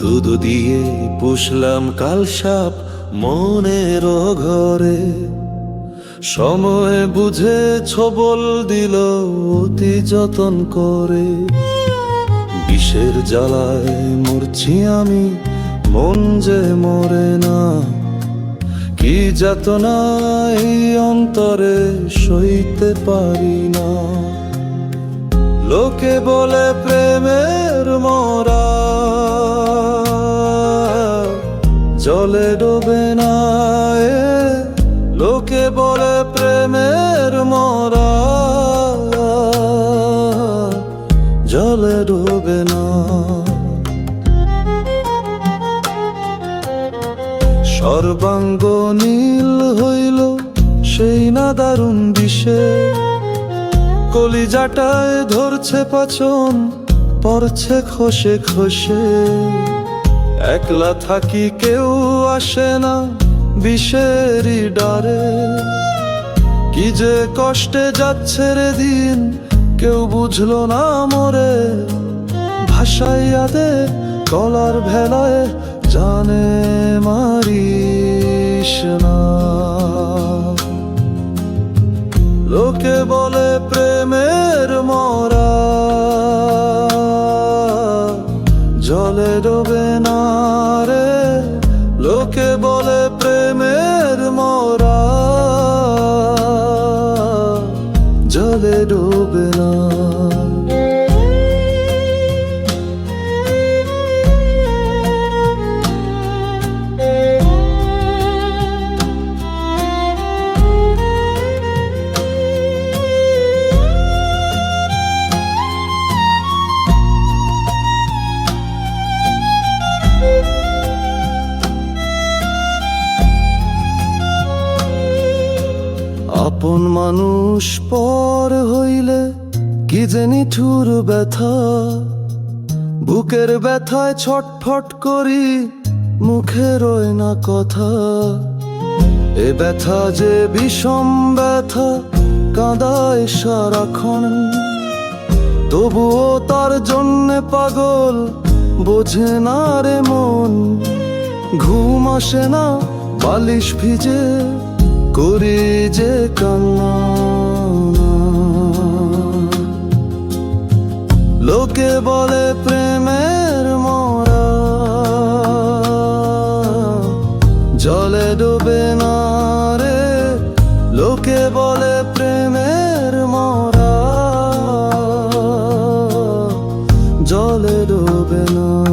দুধ দিয়ে পুষলাম কাল সাপ মনের ঘরে। সময় বুঝে ছবল দিল অতি যতন করে। বিষের জ্বালায় মরছি আমি, মন যে মরে না। কি যাতনা এই অন্তরে সইতে পারি না। লোকে বলে প্রেমের জলে ডোবে না। সর্বাঙ্গ নীল হইল সেই না দারুণ বিষে। কলিজাটায় ধরছে পাচন, পড়ছে খসে খসে। একলা থাকি কেউ আসে না বিষেরই ডারে। কি যে কষ্টে যাচ্ছে রে দিন কেউ বুঝলো না মরে। ভাষাইয়া দে কলার ভেলায় জানে মারিস না। লোকে বলে প্রেমের মরা। জলে ডোবে না রে। লোকে বলে জলে আপন মানুষ পর হইলে কি যে নিঠুর ব্যথা? বুকের ব্যথায় ছটফট করি, মুখে রয় না কথা। এ ব্যথা যে বিষম ব্যথা, কাঁদায় সারাক্ষণ। তবুও তার জন্যে পাগল, বোঝে না রে মন। ঘুম আসে না, বালিশ ভিজে। করে যে লোকে বলে প্রেমের মরা জলে ডুবে না রে, লোকে বলে প্রেমের মরা জলে ডুবে না